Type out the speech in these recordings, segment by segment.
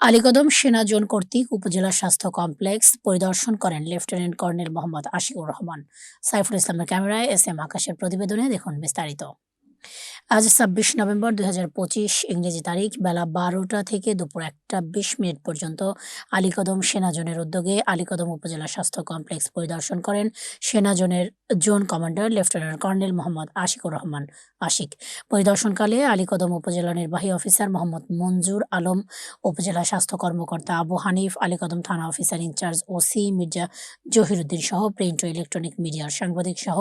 আলীকদম সেনা জোন কর্তৃক উপজেলা স্বাস্থ্য কমপ্লেক্স পরিদর্শন করেন লেফটেন্যান্ট কর্নেল মোহাম্মদ আশিকুর রহমান। সাইফুল ইসলামের ক্যামেরায় এস এম আকাশের প্রতিবেদনে দেখুন বিস্তারিত। আজ ছাব্বিশ নভেম্বর দুই হাজার পঁচিশ ইংরেজি তারিখ, বেলা বারোটা থেকে দুপুর একটা বিশ মিনিট পর্যন্ত আলীকদম সেনা জোনের উদ্যোগে আলীকদম উপজেলা স্বাস্থ্য কমপ্লেক্স পরিদর্শন করেন সেনা জোনের zone commander lieutenant colonel Mohammad Ashikur Rahman Ashik. পরিদর্শনকালে Alikadam উপজেলা নির্বাহী অফিসার মোহাম্মদ মঞ্জুর আলম, উপজেলা স্বাস্থ্য কর্মকর্তা আবু হানিফ, আলীকদম থানা officer in charge OC Mirza Zahiruddin সহ প্রিন্ট ও ইলেকট্রনিক মিডিয়ার সাংবাদিক সহ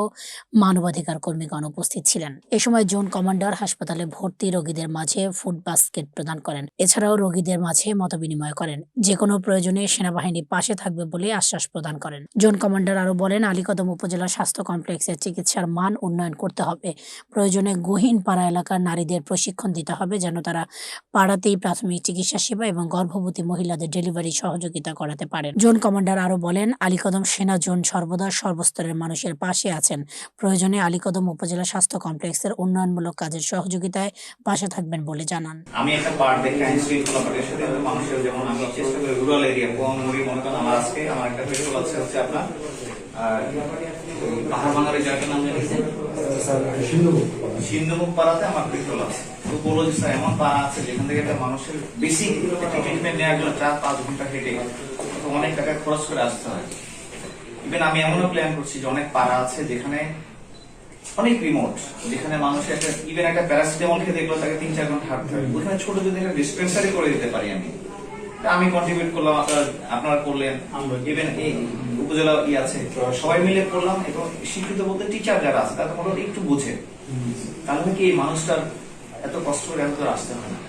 মানবাধিকার কর্মীগণ উপস্থিত ছিলেন। এ সময় জোন কমান্ডার হাসপাতালে ভর্তি রোগীদের মাঝে ফুড বাস্কেট প্রদান করেন। এছাড়াও রোগীদের মাঝে মতবিনিময় করেন। যে কোনো প্রয়োজনে সেনাবাহিনী পাশে থাকবে বলে আশ্বাস প্রদান করেন। জোন কমান্ডার আরও বলেন, আলীকদম উপজেলা স্বাস্থ্য কমপ্লেক্সের চিকিৎসার মান উন্নয়ন করতে হবে। প্রয়োজনে গহীন পাড়া এলাকার নারীদের প্রশিক্ষণ দিতে হবে যেন তারা পাড়াতেই প্রাথমিক চিকিৎসা সেবা এবং গর্ভবতী মহিলাদের ডেলিভারি সহযোগিতা করাতে পারেন। জোন কমান্ডার আরও বলেন, আলীকদম সেনা জোন সর্বদা সর্বস্তরের মানুষের পাশে আছেন। প্রয়োজনে আলীকদম উপজেলা স্বাস্থ্য কমপ্লেক্সের উন্নয়নমূলক কাজের সহযোগিতায় পাশে থাকবেন বলে জানান। আমি একটা পার্ট দেখি আইন শৃঙ্খলা সাথে মানুষের যেমন আমি চেষ্টা করি রুরাল এরিয়া মুড়ি, মনে করেন আমার আজকে আমার একটা পেট্রোল আছে, হচ্ছে আপনার পাহাড় নাম সিন্ধুমুখ পাড়াতে আমার পেট্রোল আছে। তো বলল যে স্যার এমন পাড়া আছে যেখান থেকে একটা মানুষের বেসিক ট্রিটমেন্ট নেওয়ার জন্য চার পাঁচ ঘণ্টা হেঁটে অনেক টাকা খরচ করে আসতে হয়। ইভেন আমি এমনও প্ল্যান করছি যে অনেক পাড়া আছে যেখানে অনেক রিমোট যেখানে মানুষ একটা ইভেন একটা প্যারাসিটামল খেতে দেখল তাকে তিন চার ঘণ্টা হাঁটতে হবে। ওখানে ছোট যদি একটা ডিসপেন্সারি করে দিতে পারি আমি আমি কন্ট্রিবিউট করলাম আপনার আপনারা করলেন ইভেন এই উপজেলা ই আছে সবাই মিলে করলাম এবং শিক্ষিত বলতে টিচার যারা আছে তারা মোটামুটি একটু বুঝে। তাহলে কি এই মানুষটার এত কষ্ট করে এত আসতে হয় না?